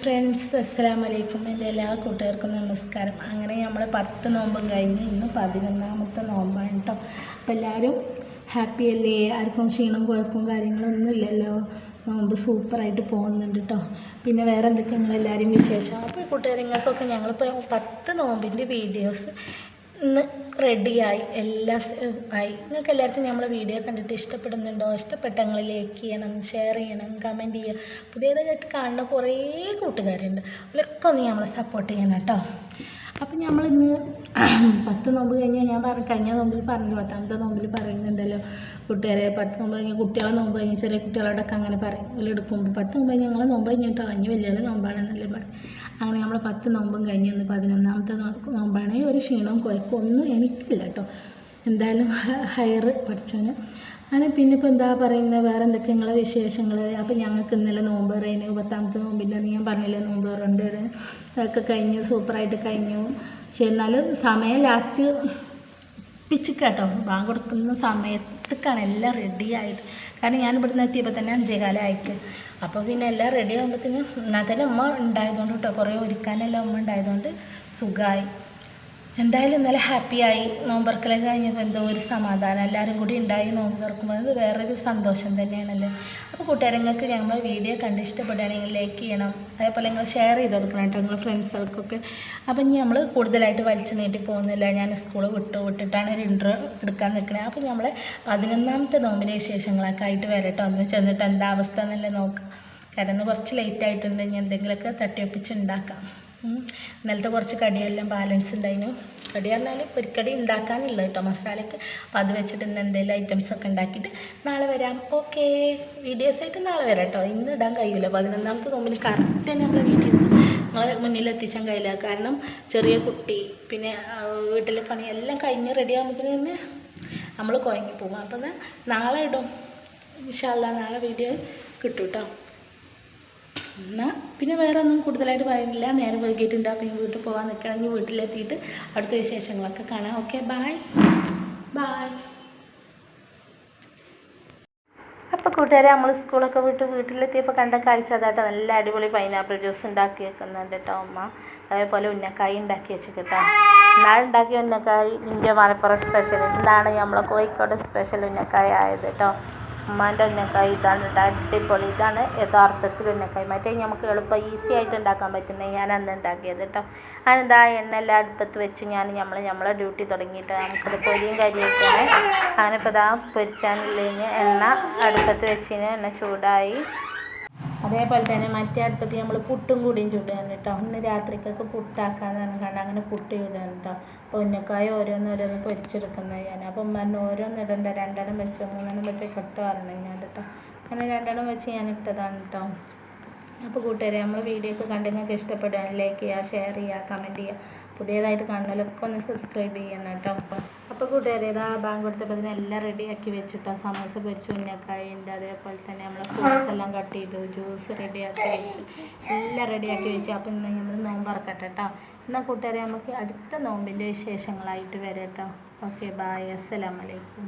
Friends അസ്സാം വലൈക്കും എന്റെ എല്ലാ കൂട്ടുകാർക്കും നമസ്കാരം. അങ്ങനെ നമ്മൾ പത്ത് നോമ്പും കഴിഞ്ഞ് ഇന്ന് പതിനൊന്നാമത്തെ നോമ്പാണ് കേട്ടോ അപ്പോൾ എല്ലാവരും ഹാപ്പി അല്ലേ? ആർക്കും ക്ഷീണം കുഴപ്പവും കാര്യങ്ങളൊന്നും ഇല്ലല്ലോ? നോമ്പ് സൂപ്പറായിട്ട് പോകുന്നുണ്ട് കേട്ടോ പിന്നെ വേറെ എന്തൊക്കെ നിങ്ങളെല്ലാവരും വിശേഷം? അപ്പോൾ കൂട്ടുകാരിങ്ങൾക്കൊക്കെ ഞങ്ങളിപ്പോൾ പത്ത് നോമ്പിന്റെ വീഡിയോസ് ഇന്ന് റെഡിയായി എല്ലാം ആയി. നിങ്ങൾക്ക് എല്ലാവർക്കും നമ്മളെ വീഡിയോ കണ്ടിട്ട് ഇഷ്ടപ്പെടുന്നുണ്ടോ? ഇഷ്ടപ്പെട്ടെങ്കിൽ ലൈക്ക് ചെയ്യണം ഷെയർ ചെയ്യണം കമന്റ് ചെയ്യുക. പുതിയതായിട്ട് കാണുന്ന കുറേ കൂട്ടുകാരുണ്ട്. അവരൊക്കെ ഒന്ന് നമ്മളെ സപ്പോർട്ട് ചെയ്യണം കേട്ടോ. അപ്പം നമ്മളിന്ന് പത്ത് നോമ്പ് കഴിഞ്ഞാൽ ഞാൻ പറഞ്ഞു കഴിഞ്ഞ നോമ്പിൽ പറഞ്ഞു പത്താമത്തെ നോമ്പിൽ പറയുന്നുണ്ടല്ലോ കുട്ടികളെ പത്ത് നോമ്പ് കഴിഞ്ഞാൽ കുട്ടികളെ നോമ്പ് കഴിഞ്ഞ് ചെറിയ കുട്ടികളോടൊക്കെ അങ്ങനെ പറയും. എടുക്കുമ്പോൾ പത്ത് നോമ്പ് കഴിഞ്ഞ് ഞങ്ങൾ നോമ്പ് കഴിഞ്ഞിട്ടോ അഞ്ഞ് വലിയ നോമ്പാണെന്നെല്ലാം പറയും അങ്ങനെ നമ്മൾ പത്ത് നോമ്പും കഴിഞ്ഞ് ഇന്ന് പതിനൊന്നാമത്തെ നോമ്പാണെങ്കിൽ നോമ്പാണ് ഒരു ക്ഷീണവും കുഴക്കും ഒന്നും എനിക്കില്ല കേട്ടോ എന്തായാലും ഹയർ പഠിച്ചോന് അങ്ങനെ പിന്നെ ഇപ്പോൾ എന്താ പറയുന്നത് വേറെ എന്തൊക്കെ നിങ്ങളെ വിശേഷങ്ങൾ അപ്പോൾ ഞങ്ങൾക്ക് ഇന്നലെ നോമ്പ് പറയുന്നു പത്താമത്തെ നോമ്പില്ലെന്ന് ഞാൻ പറഞ്ഞില്ലേ നോമ്പ് രണ്ട് അതൊക്കെ കഴിഞ്ഞു സൂപ്പറായിട്ട് കഴിഞ്ഞു പക്ഷെ എന്നാലും സമയം ലാസ്റ്റ് പിച്ചിക്കാട്ടോ ബാങ്ക് കൊടുക്കുന്ന സമയത്തേക്കാണ് എല്ലാം റെഡി ആയിട്ട്. കാരണം ഞാൻ ഇവിടുന്ന് എത്തിയപ്പോൾ തന്നെ അഞ്ചേകാലം ആയിട്ട് അപ്പോൾ പിന്നെ എല്ലാം റെഡി ആകുമ്പോഴത്തേനും എന്നാൽ തന്നെ ഉമ്മ ഉണ്ടായതുകൊണ്ട് കേട്ടോ കുറേ ഒരുക്കാനെല്ലാം ഉമ്മ ഉണ്ടായതുകൊണ്ട് സുഖമായി എന്തായാലും ഇന്നലെ ഹാപ്പിയായി നോമ്പറക്കലൊക്കെ കഴിഞ്ഞപ്പോൾ എന്തോ ഒരു സമാധാനം. എല്ലാവരും കൂടി ഉണ്ടായി നോമ്പ് തുറക്കുമ്പോൾ അത് വേറൊരു സന്തോഷം തന്നെയാണല്ലോ. അപ്പോൾ കൂട്ടുകാരങ്ങൾക്ക് ഞങ്ങൾ വീഡിയോ കണ്ട് ഇഷ്ടപ്പെടുകയാണെങ്കിൽ ലൈക്ക് ചെയ്യണം. അതേപോലെ നിങ്ങൾ ഷെയർ ചെയ്ത് കൊടുക്കണം കേട്ടോ നിങ്ങൾ ഫ്രണ്ട്സുകൾക്കൊക്കെ അപ്പം ഇനി നമ്മൾ കൂടുതലായിട്ട് വലിച്ചു നീട്ടി പോകുന്നില്ല. ഞാൻ സ്കൂൾ വിട്ടു വിട്ടിട്ടാണ് ഒരു ഇൻട്രോ എടുക്കാൻ നിൽക്കുന്നത് അപ്പം നമ്മൾ പതിനൊന്നാമത്തെ നോമ്പിന്റെ വിശേഷങ്ങളൊക്കെ ആയിട്ട് വരട്ടെ. ഒന്ന് ചെന്നിട്ട് എന്താ അവസ്ഥ എന്നല്ലേ നോക്കാം. കാരണം കുറച്ച് ലേറ്റ് ആയിട്ടുണ്ട്. ഇനി എന്തെങ്കിലുമൊക്കെ തട്ടിയൊപ്പിച്ച് ഉണ്ടാക്കാം. ഇന്നലത്തെ കുറച്ച് കടിയെല്ലാം ബാലൻസ് ഉണ്ടായിരുന്നു കടി പറഞ്ഞാൽ പൊരിക്കടി ഉണ്ടാക്കാനില്ല കേട്ടോ മസാലയ്ക്ക് അപ്പോൾ അത് വെച്ചിട്ട് ഇന്ന് എന്തെങ്കിലും ഐറ്റംസ് ഒക്കെ ഉണ്ടാക്കിയിട്ട് നാളെ വരാം. ഓക്കെ വീഡിയോസ് ആയിട്ട് നാളെ വരാം കേട്ടോ. ഇന്ന് ഇടാൻ കഴിയില്ല പതിനൊന്നാമത്തെ നോമ്പിന് കറക്റ്റ് തന്നെ നമ്മുടെ വീഡിയോസ് നിങ്ങളെ മുന്നിൽ എത്തിച്ചാൻ കഴിയില്ല. കാരണം ചെറിയ കുട്ടി പിന്നെ വീട്ടിലെ പണി എല്ലാം കഴിഞ്ഞ് റെഡി ആകുമ്പോഴത്തേന് തന്നെ നമ്മൾ കുഴങ്ങി പോകും അപ്പോൾ നാളെ ഇടും. ഇൻഷാല്ല നാളെ വീഡിയോ കിട്ടും കേട്ടോ എന്നാൽ പിന്നെ വേറെ ഒന്നും കൂടുതലായിട്ട് പറയുന്നില്ല. നേരെ വൈകിട്ടുണ്ട് അപ്പോൾ വീട്ടിൽ പോകാൻ നിൽക്കണമെങ്കിൽ വീട്ടിലെത്തിയിട്ട് അടുത്ത വിശേഷങ്ങളൊക്കെ കാണാം. ഓക്കെ ബായ് ബായ് അപ്പോൾ കൂട്ടുകാരെ നമ്മൾ സ്കൂളൊക്കെ വിട്ട് വീട്ടിലെത്തിയപ്പോൾ കണ്ട കാഴ്ച അതാട്ടോ. നല്ല അടിപൊളി പൈനാപ്പിൾ ജ്യൂസ് ഉണ്ടാക്കി വെക്കുന്നുണ്ട് കേട്ടോ അമ്മ അതേപോലെ ഉന്നക്കായി ഉണ്ടാക്കി വെച്ചിട്ടോ നാളെ ഉണ്ടാക്കിയ ഉന്നക്കായി ഇന്ത്യ മലപ്പുറം സ്പെഷ്യൽ ഇതാണ് നമ്മളെ കോഴിക്കോട് സ്പെഷ്യൽ ഉന്നക്കായ ആയത് കേട്ടോ ഉമ്മാന്റെ ഉന്നക്കായി ഇതാണ് കേട്ടോ അടിപൊളി ഇതാണ്. യഥാർത്ഥത്തിൽ ഉന്നക്കായി മറ്റേ നമുക്ക് എളുപ്പം ഈസി ആയിട്ട് ഉണ്ടാക്കാൻ പറ്റുന്നത് ഞാൻ അന്ന് ഉണ്ടാക്കിയത് കേട്ടോ അതിനെന്താ എണ്ണയെല്ലാം അടുപ്പത്ത് വെച്ച് ഞാൻ നമ്മൾ നമ്മളെ ഡ്യൂട്ടി തുടങ്ങിയിട്ട് നമുക്കത് പൊരിയും കരിയൊക്കെയാണ് അങ്ങനെ ഇപ്പോൾ ഇതാ പൊരിച്ചാനില്ലെങ്കിൽ എണ്ണ അടുപ്പത്ത് വെച്ചിന് എണ്ണ ചൂടായി അതേപോലെ തന്നെ മറ്റേ അടുപ്പത്ത് നമ്മൾ പുട്ടും കൂടിയും ചുടുകയാണ് കേട്ടോ. ഇന്ന് രാത്രിക്കൊക്കെ പുട്ടാക്കാന്ന് പറഞ്ഞാൽ അങ്ങനെ പുട്ട് ചുടുകയാണ് കേട്ടോ. പൊന്നക്കായ ഉന്നക്കായ ഓരോന്ന് ഓരോന്ന് പൊരിച്ചെടുക്കുന്നത് ഞാൻ. അപ്പം പറഞ്ഞു ഓരോന്ന് ഇടണ്ട. രണ്ടെണ്ണം വെച്ച് മൂന്നെണ്ണം വെച്ച് കെട്ടോ ഞാൻ കേട്ടോ. അങ്ങനെ രണ്ടെണ്ണം വെച്ച് ഞാൻ ഇട്ടതാണ് കേട്ടോ. അപ്പോൾ കൂട്ടുകാരെ നമ്മൾ വീഡിയോ ഒക്കെ കണ്ട് നിങ്ങൾക്ക് ഇഷ്ടപ്പെടുകയാണ് ലൈക്ക് ചെയ്യുക ഷെയർ ചെയ്യുക കമന്റ് ചെയ്യുക. പുതിയതായിട്ട് കാണുന്നവരൊക്കെ ഒന്ന് സബ്സ്ക്രൈബ് ചെയ്യണം കേട്ടോ. അപ്പോൾ കൂട്ടുകാരെ ഇതാ ബാങ്ക് കൊടുത്തപ്പോൾ ഇതിനെല്ലാം റെഡിയാക്കി വെച്ചിട്ടോ. സമോസ പൊരിച്ച് ഉന്നക്കായുണ്ട് അതേപോലെ തന്നെ നമ്മൾ ഫ്രൂട്ട്സ് എല്ലാം കട്ട് ചെയ്തു ജ്യൂസ് റെഡിയാക്കി വെച്ചു എല്ലാം റെഡിയാക്കി വെച്ചു. അപ്പോൾ ഇന്ന് നമ്മൾ നോമ്പ് ഇറക്കട്ടെ കേട്ടോ. എന്നാൽ കൂട്ടുകാരെ നമുക്ക് അടുത്ത നോമ്പിന്റെ വിശേഷങ്ങളായിട്ട് വരാം കേട്ടോ. ഓക്കെ ബായ് അസ്സലാമലൈക്കും